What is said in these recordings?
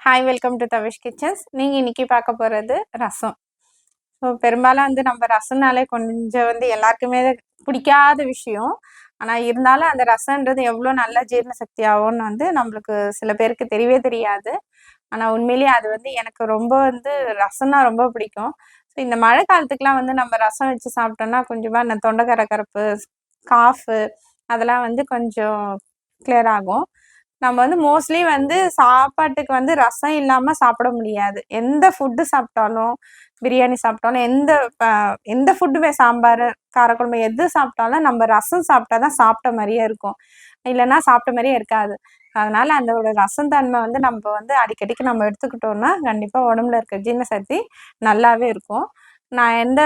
Hi welcome to Thavish kitchens நீங்கள் இன்னைக்கு பார்க்க போகிறது ரசம். ஸோ பெரும்பாலும் வந்து நம்ம ரசம்னாலே கொஞ்சம் வந்து எல்லாருக்குமே பிடிக்காத விஷயம். ஆனால் இருந்தாலும் அந்த ரசம்ன்றது எவ்வளோ நல்ல ஜீரண சக்தி ஆகும்னு வந்து நம்மளுக்கு சில பேருக்கு தெரியவே தெரியாது. ஆனால் உண்மையிலேயே அது வந்து எனக்கு ரொம்ப வந்து ரசம்னா ரொம்ப பிடிக்கும். ஸோ இந்த மழை காலத்துக்குலாம் வந்து நம்ம ரசம் வச்சு சாப்பிட்டோம்னா கொஞ்சமாக இந்த தொண்டைக்கரை கரப்பு காஃபு அதெல்லாம் வந்து கொஞ்சம் கிளியர் ஆகும். நம்ம வந்து மோஸ்ட்லி வந்து சாப்பாட்டுக்கு வந்து ரசம் இல்லாம சாப்பிட முடியாது. எந்த ஃபுட்டு சாப்பிட்டாலும் பிரியாணி சாப்பிட்டாலும் எந்த எந்த ஃபுட்டுமே சாம்பார் காரக்குழம்பு எது சாப்பிட்டாலும் நம்ம ரசம் சாப்பிட்டா தான் சாப்பிட்ட மாதிரியே இருக்கும். இல்லைன்னா சாப்பிட்ட மாதிரியே இருக்காது. அதனால அந்த ரசம் தன்மை வந்து நம்ம வந்து அடிக்கடிக்கு நம்ம எடுத்துக்கிட்டோம்னா கண்டிப்பாக உடம்புல இருக்க ஜீரண சக்தி நல்லாவே இருக்கும். நான் எந்த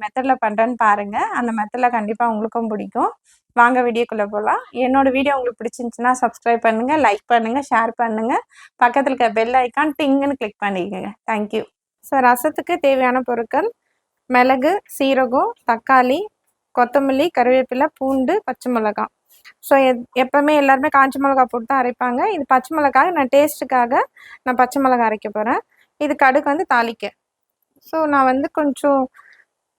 மெத்தடில் பண்ணுறேன்னு பாருங்கள் அந்த மெத்தடில் கண்டிப்பாக உங்களுக்கும் பிடிக்கும். வாங்க வீடியோக்குள்ளே போகலாம் என்னோடய வீடியோ உங்களுக்கு பிடிச்சிருந்துச்சுன்னா சப்ஸ்கிரைப் பண்ணுங்கள் லைக் பண்ணுங்கள் ஷேர் பண்ணுங்கள் பக்கத்தில் இருக்க பெல் ஐக்கான் டிங்குன்னு கிளிக் பண்ணிக்கோங்க. தேங்க்யூ ஸோ ரசத்துக்கு தேவையான பொருட்கள் மிளகு சீரகம் தக்காளி கொத்தமல்லி கருவேப்பிலை பூண்டு பச்சை மிளகாய். ஸோ எப் எப்போவுமே எல்லாருமே காஞ்சி மிளகா போட்டு தான் அரைப்பாங்க. இது பச்சை மிளகாய் நான் டேஸ்ட்டுக்காக நான் பச்சை மிளகா அரைக்க போகிறேன் இது கடுகு வந்து தாளிக்க. ஸோ நான் வந்து கொஞ்சம்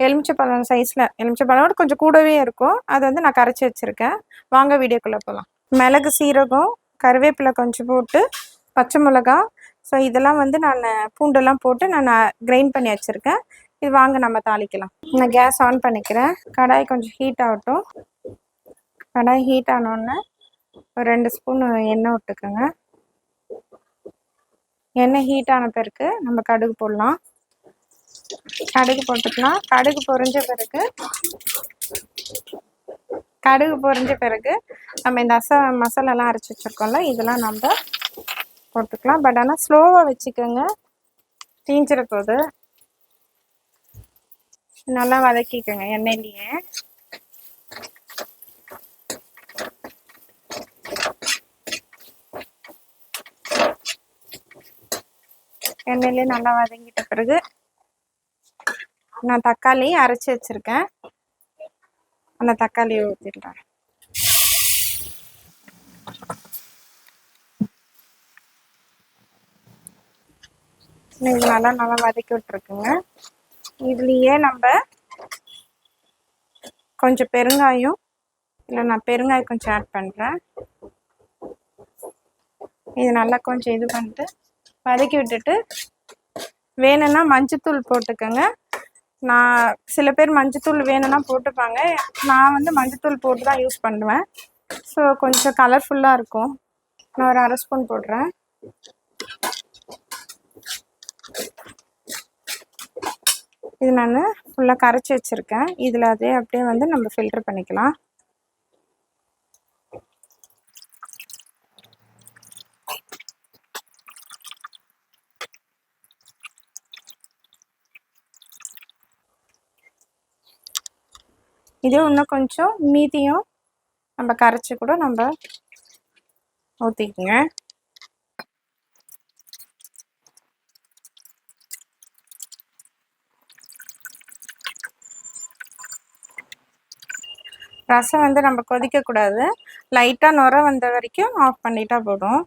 எலுமிச்சப்பழம் சைஸில் எலுமிச்சப்பழம் கொஞ்சம் கூடவே இருக்கும். அதை வந்து நான் கரைச்சி வச்சுருக்கேன். வாங்க வீடியோக்குள்ளே போகலாம் மிளகு சீரகம் கருவேப்பிலை கொஞ்சம் போட்டு பச்சை மிளகா. ஸோ இதெல்லாம் வந்து நான் பூண்டெல்லாம் போட்டு நான் கிரைண்ட் பண்ணி வச்சுருக்கேன். இது வாங்க நம்ம தாளிக்கலாம். நான் கேஸ் ஆன் பண்ணிக்கிறேன். கடாய் கொஞ்சம் ஹீட் ஆகட்டும். கடாய் ஹீட் ஆனோடனே ஒரு ரெண்டு ஸ்பூன் எண்ணெய் விட்டுக்கோங்க. எண்ணெய் ஹீட் ஆன பிறகு நம்ம கடுகு போடலாம். கடுகு போட்டுக்கலாம். கடுகு பொறிஞ்ச பிறகு கடுகு பொறிஞ்ச பிறகு நம்ம இந்த அச மசாலாலாம் அரைச்சி வச்சுருக்கோம்ல இதெல்லாம் நம்ம போட்டுக்கலாம். பட் ஆனால் ஸ்லோவாக வச்சுக்கோங்க. தீஞ்சிட போகுது நல்லா வதக்கிக்கோங்க எண்ணெயிலேயே. எண்ணெயிலே நல்லா வதங்கிட்ட பிறகு நான் தக்காளி அரைச்சி வச்சுருக்கேன். அந்த தக்காளியை ஊற்றிடுறேன் இது நல்லா நல்லா வதக்கி விட்டுருக்குங்க. இதுலேயே நம்ம கொஞ்சம் பெருங்காயம் இல்லை நான் பெருங்காயம் கொஞ்சம் ஆட் பண்ணுறேன் இது நல்லா கொஞ்சம் இது பண்ணிட்டு வதக்கி விட்டுட்டு வேணும்னா மஞ்சத்தூள் போட்டுக்கோங்க. நான் சில பேர் மஞ்சத்தூள் வேணும்னா போட்டுப்பாங்க. நான் வந்து மஞ்சத்தூள் போட்டு தான் யூஸ் பண்ணுவேன். ஸோ கொஞ்சம் கலர்ஃபுல்லாக இருக்கும். நான் ஒரு அரை ஸ்பூன் போடுறேன். இது நான் ஃபுல்லாக கரைச்சி வச்சுருக்கேன். இதில் அதே அப்படியே வந்து நம்ம ஃபில்டர் பண்ணிக்கலாம். இதே இன்னும் கொஞ்சம் மீதியும் நம்ம கரைச்சி கூட நம்ம ஊற்றிக்குங்க ரசம் வந்து நம்ம கொதிக்கக்கூடாது லைட்டாக நுர வந்த வரைக்கும் ஆஃப் பண்ணிட்டா போதும்.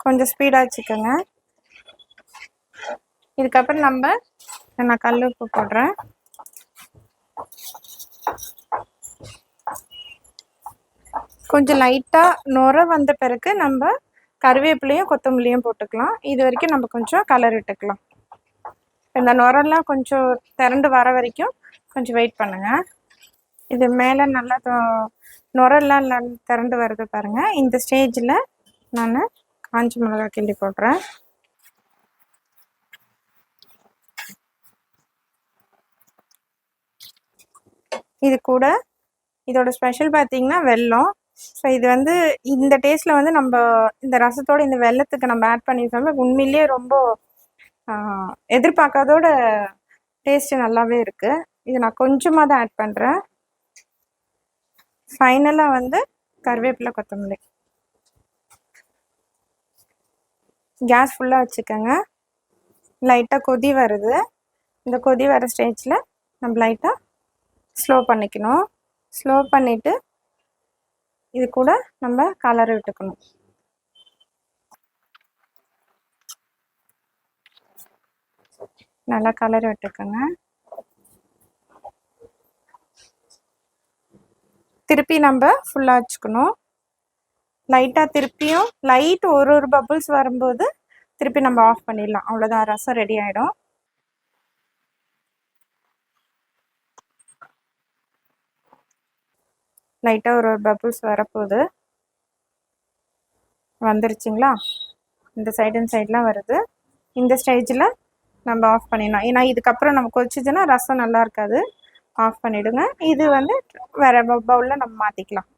கொஞ்சம் ஸ்பீடாக வச்சுக்கோங்க. இதுக்கப்புறம் நம்ம நான் கல் உப்பு போடுறேன். கொஞ்சம் லைட்டாக நுர வந்த பிறகு நம்ம கருவேப்பிலையும் கொத்தமல்லியும் போட்டுக்கலாம். இது வரைக்கும் நம்ம கொஞ்சம் கலர் இட்டுக்கலாம் இந்த நுரெல்லாம் கொஞ்சம் திரண்டு வர வரைக்கும் கொஞ்சம் வெயிட் பண்ணுங்கள் இது மேலே நல்லா நுரெல்லாம் திரண்டு வருது பாருங்கள் இந்த ஸ்டேஜில் நான் காஞ்சி மிளகா கிள்ளி போடுறேன். இது கூட இதோட ஸ்பெஷல் பார்த்தீங்கன்னா வெல்லம். ஸோ இது வந்து இந்த டேஸ்ட்டில் வந்து நம்ம இந்த ரசத்தோட இந்த வெள்ளத்துக்கு நம்ம ஆட் பண்ணியிருக்கோம் உண்மையிலேயே ரொம்ப எதிர்பார்க்காதோட டேஸ்ட்டு நல்லாவே இருக்குது இது நான் கொஞ்சமாக தான் ஆட் பண்ணுறேன் ஃபைனலாக வந்து கருவேப்பிலை கொத்தமல்லி. கேஸ் ஃபுல்லாக வச்சுக்கோங்க. லைட்டாக கொதி வருது. இந்த கொதி வர ஸ்டேஜில் நம்ம லைட்டாக ஸ்லோ பண்ணிக்கணும். ஸ்லோ பண்ணிவிட்டு இது கூட நம்ம கலர் விட்டுக்கணும். நல்லா கலர் விட்டுக்கோங்க. திருப்பி நம்ம ஃபுல்லாக வச்சுக்கணும். லைட்டாக திருப்பியும் லைட் ஒரு ஒரு பபுள்ஸ் வரும்போது திருப்பி நம்ம ஆஃப் பண்ணிடலாம். அவ்வளோதான் ரசம் ரெடி ஆகிடும் லைட்டாக ஒரு ஒரு பபுள்ஸ் வரப்போகுது. வந்துருச்சுங்களா? இந்த சைடு அண்ட் சைட்லாம் வருது. இந்த ஸ்டேஜில் நம்ம ஆஃப் பண்ணிடலாம் ஏன்னா இதுக்கப்புறம் நம்ம கொதிச்சுதுன்னா ரசம் நல்லா இருக்காது. ஆஃப் பண்ணிவிடுங்க இது வந்து வேறு பவுலில் நம்ம மாற்றிக்கலாம்